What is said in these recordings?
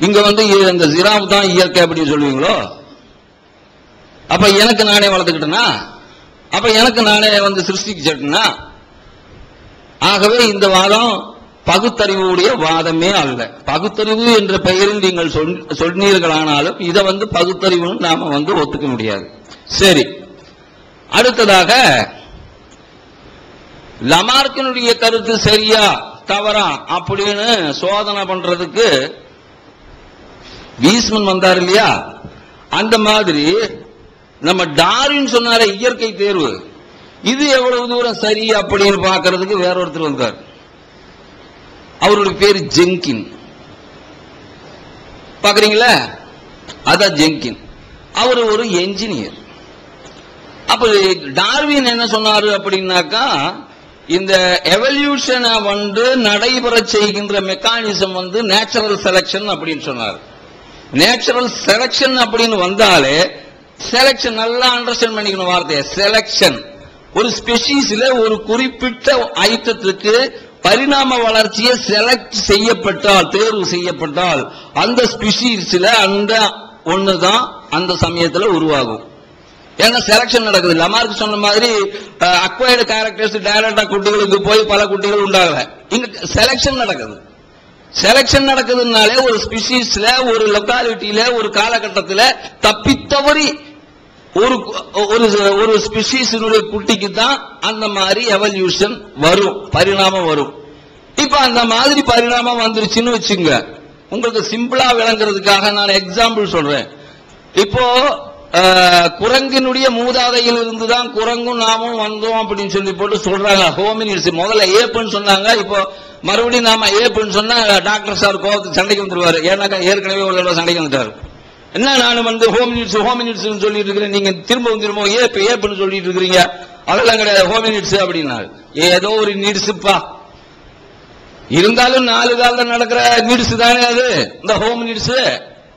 இங்க வந்து இந்த ஜிராப் தான் இயற்கை அப்படின்னு சொல்லுவீங்களோ? அப்ப எனக்கு நானே வளர்த்துக்கிட்டேனா? அப்ப எனக்கு நானே வந்து சிருஷ்டிக்கிட்டேன்னா ஆகவே இந்த வாதம் பகுத்தறிவுடைய வாதமே அல்ல. பகுத்தறிவு என்ற பெயரில் நீங்கள் சொன்னீர்களானாலும் இதை வந்து பகுத்தறிவுன்னு நாம வந்து ஒத்துக்க முடியாது. சரி. அடுத்ததாக லமார்க்கினுடைய கருத்து சரியா தவறா அப்படின்னு சோதனை பண்றதுக்கு வீஸ்மன் வந்தார் இல்லையா அந்த மாதிரி நம்ம டார்வின் சொன்னார இயற்கை தேர்வு. இது எவ்வளவு தூரம் சரி அப்படின்னு பார்க்கறதுக்கு வேற ஒருத்தர் வந்தார். அவருடைய பேர் ஜெங்கின். பாக்குறீங்களா அதான் ஜெங்கின். அவர் ஒரு என்ஜினியர் அப்ப டார்வின் என்ன சொன்னாரு அப்படின்னாக்கா இந்த எவல்யூஷனை வந்து நடைபெற செய்கின்ற மெக்கானிசம் வந்து நேச்சுரல் செலக்ஷன் அப்படின்னு சொன்னார். நேச்சுரல் செலக்ஷன் அப்படின்னு வந்தாலே செலக்ஷன் நல்லா அண்டர்ஸ்டாண்ட் பண்ணிக்கணும் வார்த்தையை. செலக்ஷன் ஒரு ஸ்பெஷீஸ்ல ஒரு குறிப்பிட்ட ஐட்டத்துக்கு பரிணாம வளர்ச்சியை செலக்ட் செய்யப்பட்டால் தேர்வு செய்யப்பட்டால் அந்த ஸ்பெஷீஸ்ல அந்த ஒன்று தான் அந்த சமயத்தில் உருவாகும். ஏன்னா செலக்ஷன் நடக்குது லமார்க் சொன்ன மாதிரி அக்வயர்டு கேரக்டர்ஸ் டைரக்டா குட்டிகளுக்கு போய் பல குட்டிகள் உண்டாகல. இங்க செலக்ஷன் நடக்குது. செலக்ஷன் நடக்குதுனாலே ஒரு ஸ்பீஷீஸ்ல ஒரு லொக்காலிட்டியில ஒரு காலகட்டத்தில் தப்பித்தவறி ஒரு ஒரு ஒரு ஸ்பீஷீஸினுடைய குட்டிக்கு தான் அந்த மாதிரி எவல்யூஷன் வரும் பரிணாமம் வரும். இப்ப அந்த மாதிரி பரிணாமம் வந்துருச்சுன்னு வச்சுங்க. உங்களுக்கு சிம்பிளா விளங்குறதுக்காக நான் எக்ஸாம்பிள் சொல்றேன். இப்போ குரங்கினுடைய மூதாதையில் இருந்து தான் குரங்கும் நாமும் வந்தோம் அப்படின்னு சொல்லி போட்டு சொல்றாங்க. ஹோமினிஸ் முதல்ல ஏப்புன்னு சொன்னாங்க. இப்போ மறுபடியும் நாம ஏப்புன்னு சொன்னா டாக்டர் சார் கோவத்துக்கு சண்டைக்கு வந்துருவாரு. ஏன்னாக்கா ஏற்கனவே ஒரு தடவை சண்டைக்கு வந்துட்டாரு. என்ன நான் வந்து ஹோமினிட்ஸ் ஹோமினிட்ஸ் சொல்லிட்டு இருக்கிறேன். நீங்க திரும்ப திரும்ப ஏப்பு ஏப்புன்னு சொல்லிட்டு இருக்கிறீங்க. அதெல்லாம் கிடையாது ஹோமினிட்ஸ் அப்படின்னாரு. ஏதோ ஒரு நீட்ஸுப்பா இருந்தாலும் நாலு காலில் நடக்கிற நீட்ஸ் தானே அது? இந்த ஹோம் நீட்ஸ்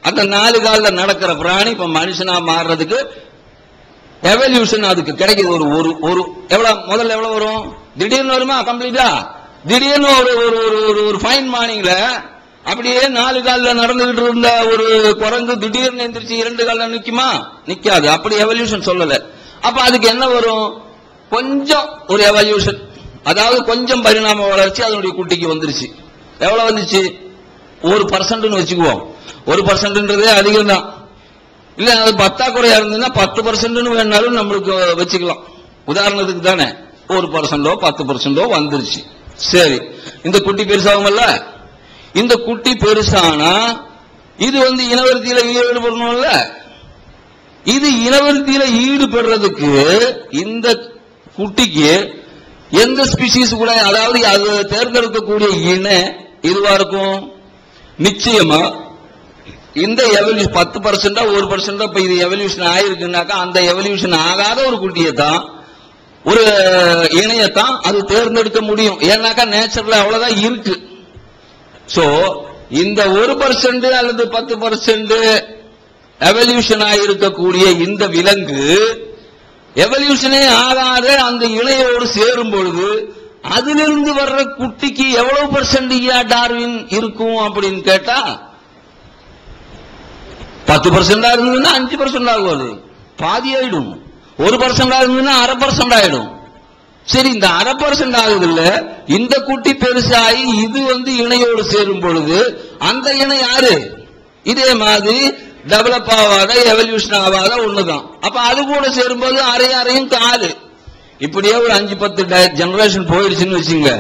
அந்த நாலு காலில் நடக்கிற பிராணி இப்ப மனுஷனா மாறுறதுக்கு எவல்யூஷன் அதுக்கு கிடைக்குது. ஒரு ஒரு ஒரு எவ்வளவு முதல்ல எவ்வளவு வரும்? திடீர்னு வருமா? கம்ப்ளீட்டா திடீர்னு ஒரு ஒரு ஒரு ஒரு ஒரு ஃபைன் மார்னிங்ல அப்படியே நாலு காலில் நடந்துகிட்டு இருந்த ஒரு குரங்கு திடீர்னு எந்திரிச்சு இரண்டு காலில் நிக்குமா? நிக்காது. அப்படி எவல்யூஷன் சொல்லல. அப்ப அதுக்கு என்ன வரும்? கொஞ்சம் ஒரு எவல்யூஷன் அதாவது கொஞ்சம் பரிணாம வளர்ச்சி அதனுடைய குட்டிக்கு வந்துருச்சு. எவ்வளவு வந்துச்சு? ஒரு பர்சன்ட்னு வச்சுக்குவோம். ஒரு பர்சன்ட்ன்றதே அதிகம் தான் இல்ல அது பத்தாக்குறையா இருந்ததுன்னா பத்து பர்சன்ட்னு வேணாலும் நம்மளுக்கு வச்சுக்கலாம். உதாரணத்துக்கு தானே ஒரு பர்சன்டோ பத்து பர்சன்டோ வந்துருச்சு. சரி இந்த குட்டி பெருசாகுமல்ல? இந்த குட்டி பெருசானா இது வந்து இனவருத்தியில ஈடுபடணும்ல? இது இனவருத்தியில ஈடுபடுறதுக்கு இந்த குட்டிக்கு எந்த ஸ்பீசிஸ் கூட அதாவது அது தேர்ந்தெடுக்கக்கூடிய இன இதுவா இருக்கும்? நிச்சயமா இந்த எவல்யூஷன் பத்து பர்சன்டா ஒரு பர்சன்டா இப்போ இது எவல்யூஷன் ஆயிருக்குனாக்கா அந்த எவல்யூஷன் ஆகாத ஒரு குட்டியை தான் ஒரு இணையத்தான் அது தேர்ந்தெடுக்க முடியும். ஏன்னாக்கா நேச்சர்ல அவ்வளவுதான் இருக்கு. ஸோ இந்த ஒரு பர்சன்ட் அல்லது பத்து பர்சன்ட் எவல்யூஷன் ஆகிருக்கக்கூடிய இந்த விலங்கு எவல்யூஷனே ஆகாத அந்த இணையோடு சேரும் பொழுது அதிலிருந்து வர்ற குட்டிக்கு எவ்வளவு பர்சன்ட் டார்வின் இருக்கும் அப்படின்னு கேட்டா பத்து பர்சன்டா இருந்ததுன்னா அஞ்சு பர்சன்ட் ஆகும் அது பாதி ஆயிடும். ஒரு பர்சன்டா இருந்ததுன்னா அரை பர்சன்ட் ஆயிடும். சரி இந்த அரை பர்சன்ட் ஆகுது இல்ல இந்த குட்டி பெருசாகி இது வந்து இணையோடு சேரும் பொழுது அந்த இணை யாரு? இதே மாதிரி டெவலப் ஆகாத எவல்யூஷன் ஆகாத ஒண்ணுதான். அப்ப அது கூட சேரும்போது அரை அரையும் காலு. இப்படியே ஒரு அஞ்சு பத்து ஜெனரேஷன் போயிடுச்சுன்னு வச்சுங்க.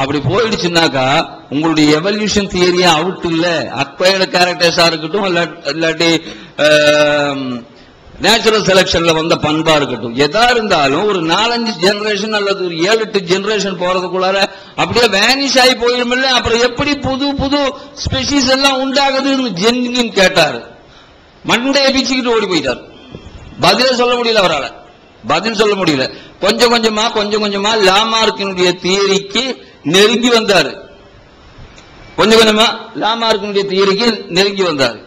அப்படி போயிடுச்சுனாக்கா உங்களுடைய எவல்யூஷன் தியரியா அவுட் இல்ல. அக்வயர்டு கேரக்டர்ஸாக இருக்கட்டும் இல்லாட்டி நேச்சுரல் செலெக்ஷனில் வந்த பண்பா இருக்கட்டும். எதா இருந்தாலும் ஒரு நாலஞ்சு ஜெனரேஷன் அல்லது ஒரு ஏழு எட்டு ஜெனரேஷன் போறதுக்குள்ளார அப்படியே வேனிஷ் ஆகி போயிடுமில்ல அப்புறம் எப்படி புது புது ஸ்பெசிஸ் எல்லாம் உண்டாகுதுன்னு ஜென்கின் கேட்டாரு. மண்டையை பிச்சுக்கிட்டு ஓடி போயிட்டார். பதிலே சொல்ல முடியல அவரால். பதில் சொல்ல முடியல. கொஞ்சம் கொஞ்சமா கொஞ்சம் கொஞ்சமா லாமார்க்கினுடைய தியரிக்கு நெருங்கி வந்தாரு. கொஞ்சம் கொஞ்சமா லாமார்க்கினுடைய தியரிக்கு நெருங்கி வந்தாரு.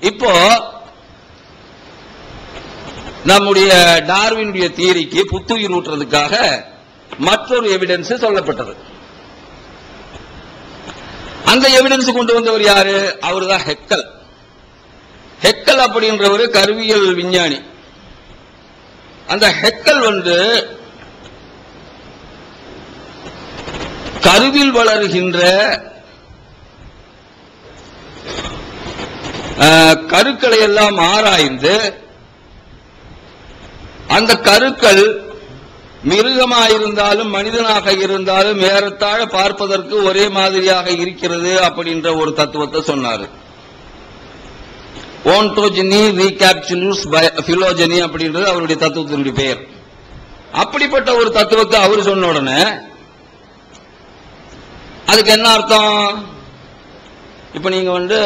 இப்போ நம்முடைய டார்வினுடைய தியரிக்கு புத்துயிர் ஊட்டுறதுக்காக மற்றொரு எவிடன்ஸ் சொல்லப்பட்டது. அந்த எவிடன்ஸ் கொண்டு வந்தவர் யாரு? அவர்தான் ஹெக்கல். ஹெக்கல் அப்படின்றவர் கருவியல் விஞ்ஞானி. அந்த ஹெக்கல் வந்து கருவில் வளர்கின்ற கருக்களை எல்லாம் ஆராய்ந்து அந்த கருக்கள் மிருகமாயிருந்தாலும் மனிதனாக இருந்தாலும் ஏறத்தாழ பார்ப்பதற்கு ஒரே மாதிரியாக இருக்கிறது அப்படின்ற ஒரு தத்துவத்தை சொன்னார். ஓன்டோஜெனி ரீகேப்சுலூஸ் பிலோஜெனி அப்படின்றது அவருடைய தத்துவத்தினுடைய பெயர். அப்படிப்பட்ட ஒரு தத்துவத்தை அவர் சொன்ன உடனே அதுக்கு என்ன அர்த்தம்? இப்ப நீங்க வந்து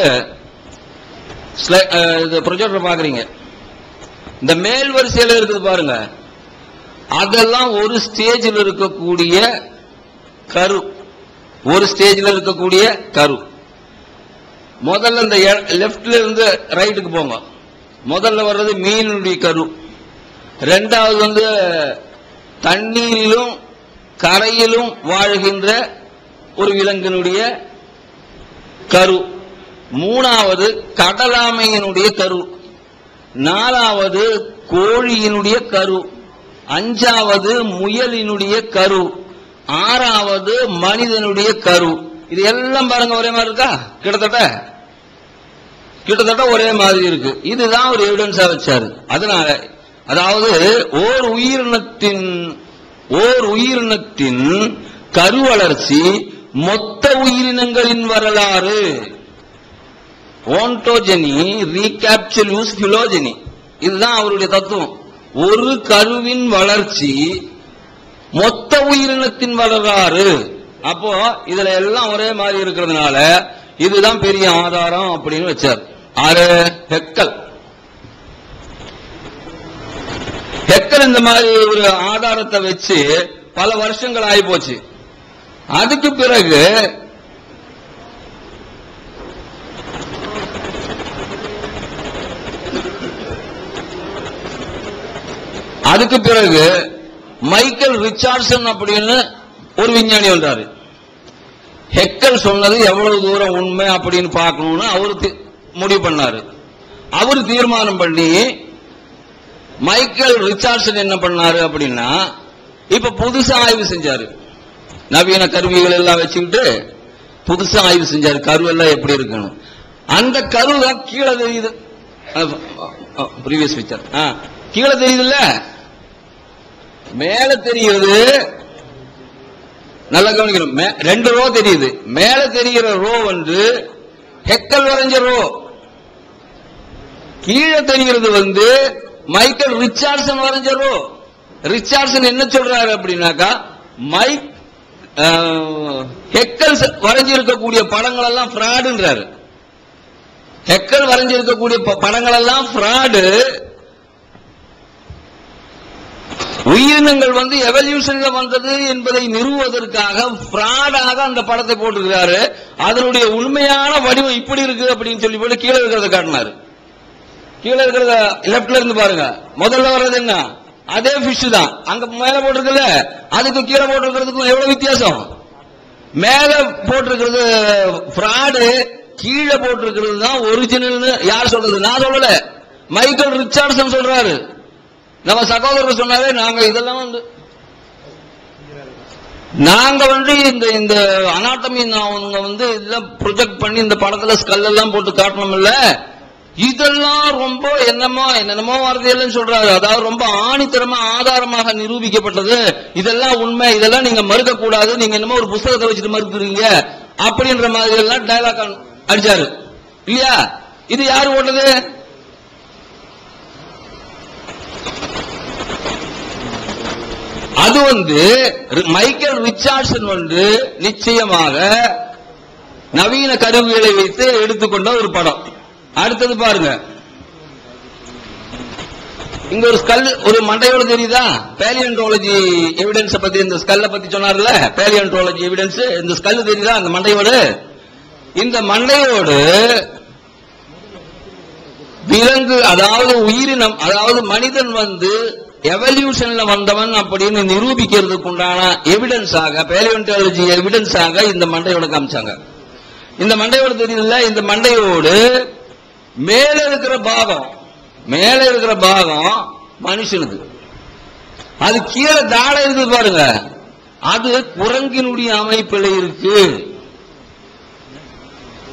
ப்ரொஜெக்டர் பாக்குறீங்க இந்த மேல் வரிசையில் இருக்குது பாருங்க. அதெல்லாம் ஒரு ஸ்டேஜில் இருக்கக்கூடிய கரு. ஒரு ஸ்டேஜில் இருக்கக்கூடிய கரு. முதல்ல இந்த லெஃப்ட்ல இருந்து ரைட்டுக்கு போங்க. முதல்ல வர்றது மீனுடைய கரு. ரெண்டாவது வந்து தண்ணீரிலும் கரையிலும் வாழ்கின்ற ஒரு விலங்கினுடைய கரு. மூணாவது கடலாமையினுடைய கரு. நாலாவது கோழியினுடைய கரு. அஞ்சாவது முயலினுடைய கரு. ஆறாவது மனிதனுடைய கரு. இது எல்லாம் பாருங்க ஒரே மாதிரி இருக்கா? கிட்டத்தட்ட. கிட்டத்தட்ட ஒரே மாதிரி இருக்கு. இதுதான் ஒரு எவிடன்ஸா வச்சாரு. அதனால அதாவது ஓர் உயிரினத்தின் ஓர் உயிரினத்தின் கரு வளர்ச்சி மொத்த உயிரினங்களின் வரலாறு. ஓன்டோஜெனி ரீகேப்சுலூஸ் பிலோஜெனி இதுதான் அவருடைய தத்துவம். ஒரு கருவின் வளர்ச்சி மொத்த உயிரினத்தின் வரலாறு. அப்போ இதுல எல்லாம் ஒரே மாதிரி இருக்கிறதுனால இதுதான் பெரிய ஆதாரம் அப்படின்னு வச்சார். ஆறு ஹெக்கல். ஹெக்கல் இந்த மாதிரி ஒரு ஆதாரத்தை வச்சு பல வருஷங்கள் ஆகி போச்சு அதுக்கு பிறகு அதுக்கு பிறகு மைக்கேல் ரிச்சார்ட்சன் அப்படின்னு ஒரு விஞ்ஞானி வந்தாரு. ஹெக்கல் சொன்னது எவ்வளவு தூரம் உண்மை அப்படின்னு பார்க்கணும்னு அவர் முடிவு பண்ணாரு. அவர் தீர்மானம் பண்ணி மைக்கேல் ரிச்சார்ட்சன் என்ன பண்ணாரு அப்படின்னா இப்ப புதுசா ஆய்வு செஞ்சாரு. நவீன கருவிகள் எல்லாம் வச்சுக்கிட்டு புதுசா ஆய்வு செஞ்சாரு. கரு எல்லாம் எப்படி இருக்கணும். அந்த கரு தான் கீழே தெரியுது. ப்ரீவியஸ் பிக்சர் கீழே தெரியுதுல்ல? மேல தெரியுது. நல்லா கவனிக்கணும். ரெண்டு ரோ தெரியுது. மேல தெரிகிற ரோ வந்து ஹெக்கல் வரைஞ்ச ரோ. கீழே தெரிகிறது வந்து மைக்கேல் ரிச்சார்ட்சன் வரைஞ்ச ரோ. ரிச்சார்ட்சன் என்ன சொல்றாரு அப்படின்னாக்கா மைக் ஹெக்கல் வரைஞ்சிருக்கக்கூடிய படங்கள் எல்லாம் ஃப்ராடுன்றாரு. ஹெக்கல் வரைஞ்சிருக்கக்கூடிய ப- படங்கள் எல்லாம் ஃப்ராடு. உயிரினங்கள் வந்து எவல்யூஷன்ல வந்தது என்பதை நிறுவுவதற்காக ஃப்ராடாக அந்த படத்தை போட்டிருக்கிறாரு. அதனுடைய உண்மையான வடிவம் இப்படி இருக்கு அப்படின்னு சொல்லி போட்டு கீழே இருக்கிறத காட்டினாரு. கீழே இருக்கிறத லெப்ட்ல இருந்து பாருங்க. முதல்ல வர்றது என்ன? அதே பிஷ் தான். அங்க மேல போட்டிருக்குல்ல? அதுக்கு கீழே போட்டிருக்கிறதுக்கும் எவ்வளவு வித்தியாசம்? மேல போட்டிருக்கிறது ஃப்ராடு கீழே போட்டிருக்கிறது தான் ஒரிஜினல்னு யார் சொல்றது? நான் சொல்லல. மைக்கேல் ரிச்சார்ட்சன் சொல்றாரு. நம்ம சகோதரர் சொன்னாலே நாங்க இதெல்லாம் வந்து நாங்க வந்து இந்த இந்த அனாட்டமி அவங்க வந்து இதெல்லாம் ப்ரொஜெக்ட் பண்ணி இந்த படத்துல ஸ்கல் எல்லாம் போட்டு காட்டணும் இல்ல இதெல்லாம் ரொம்ப என்னமோ என்னென்னமோ வார்த்தையெல்லாம் சொல்றாரு. அதாவது ரொம்ப ஆணித்தரமா ஆதாரமாக நிரூபிக்கப்பட்டது. இதெல்லாம் உண்மை. இதெல்லாம் நீங்க மறுக்க கூடாது நீங்க என்னமோ ஒரு புஸ்தகத்தை வச்சுட்டு மறுக்கிறீங்க. அப்படின்ற மாதிரி எல்லாம் டைலாக் அடிச்சாரு. இல்லையா? இது யாரு ஓட்டது? அது வந்து மைக்கேல் ரிச்சார்ட்சன் வந்து நிச்சயமாக நவீன கருவிகளை வைத்து எடுத்துக்கொண்ட ஒரு படம். அடுத்தது பாருங்க. இங்க ஒரு ஸ்கல் ஒரு மண்டையோட தெரியுதா? பேலியன்டாலஜி எவிடன்ஸ் பத்தி இந்த ஸ்கல்ல பத்தி சொன்னார்ல? பேலியன்டாலஜி எவிடன்ஸ் இந்த ஸ்கல் தெரியுதா? அந்த மண்டையோடு? இந்த மண்டையோடு விலங்கு அதாவது உயிரினம் அதாவது மனிதன் வந்து எவல்யூஷன்ல வந்தவன் அப்படின்னு நிரூபிக்கிறதுக்கு உண்டான எவிடன்ஸாக எவிடன்ஸ் எவிடன்ஸாக இந்த மண்டையோட காமிச்சாங்க. இந்த மண்டையோட தெரியல இந்த மண்டையோடு மேல இருக்கிற பாகம் மேல இருக்கிற பாகம் மனுஷனுக்கு. அது கீழே தாடை இருக்குது பாருங்க. அது குரங்கினுடைய அமைப்பில் இருக்கு.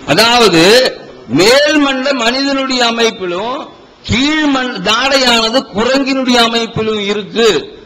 அதாவது மேல்மண்ட மனிதனுடைய அமைப்பிலும் கீழ்மண் தாடையானது குரங்கினுடைய அமைப்பிலும் இருக்கு.